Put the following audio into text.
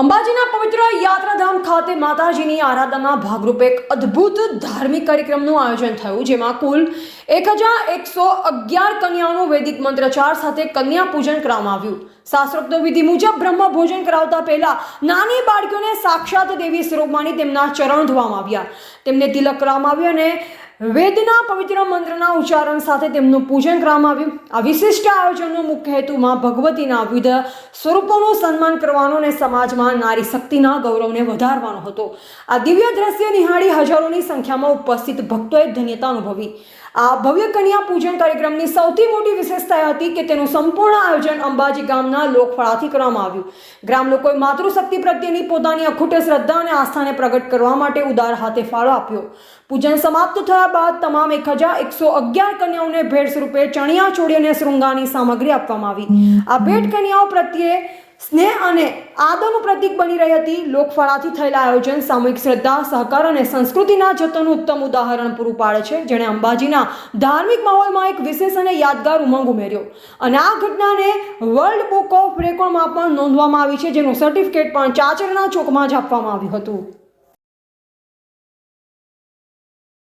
અંબાજીના પવિત્ર યાત્રાધામ ખાતે માતાજીની આરાધનાના ભાગરૂપે એક અદ્ભુત ધાર્મિક કાર્યક્રમનું આયોજન થયું, જેમાં કુલ એક હજાર એકસો અગિયાર કન્યાઓનું વૈદિક મંત્રચાર સાથે કન્યા પૂજન કરવામાં આવ્યું. શાસ્ત્રોક્ત વિધિ મુજબ બ્રહ્મ ભોજન કરાવતા પહેલા નાની બાળકીઓને સાક્ષાત દેવી સ્વરૂપમાંની તેમના ચરણ ધોવામાં આવ્યા. તેમને તિલક કરવામાં આવ્યું અને વેદના પવિત્ર મંત્રના ઉચ્ચારણ સાથે તેમનું પૂજન કરવામાં આવ્યું. આ વિશિષ્ટ આયોજનનો મુખ્ય હેતુમાં ભગવતીના વિવિધ સ્વરૂપોનું સન્માન કરવાનો અને સમાજમાં નારી શક્તિના ગૌરવને વધારવાનો હતો. આ દિવ્ય દ્રશ્ય નિહાળી હજારોની સંખ્યામાં ઉપસ્થિત ભક્તોએ ધન્યતા અનુભવી. આ ભવ્ય કન્યા પૂજન કાર્યક્રમની સૌથી મોટી વિશેષતા હતી કે તેનું સંપૂર્ણ આયોજન અંબાજી ગામના લોકફળાથી કરવામાં આવ્યું. ગ્રામ લોકોએ માતૃશક્તિ પ્રત્યેની પોતાની અખૂટ શ્રદ્ધા અને આસ્થાને પ્રગટ કરવા માટે ઉદાર હાથે ફાળો આપ્યો. પૂજન સમાપ્ત થયા બાદ તમામ એક હજાર એકસો અગિયાર કન્યાઓને ભેટ સ્વરૂપે ચણિયા ચોળી અને શૃંગારની સામગ્રી આપવામાં આવી. આ ભેટ કન્યાઓ પ્રત્યે સ્નેહ અને આદરનું પ્રતીક બની રહી હતી. લોકફળાથી થયેલા આયોજન સામૂહિક શ્રદ્ધા, સહકાર અને સંસ્કૃતિના જતનનું ઉત્તમ ઉદાહરણ પૂરું પાડે છે, જેણે અંબાજીના ધાર્મિક માહોલમાં એક વિશેષ અને યાદગાર ઉમંગ ઉમેર્યો. અને આ ઘટનાને વર્લ્ડ બુક ઓફ રેકોર્ડમાં પણ નોંધવામાં આવી છે, જેનું સર્ટિફિકેટ પણ ચાચરના ચોકમાં જ આપવામાં આવ્યું હતું.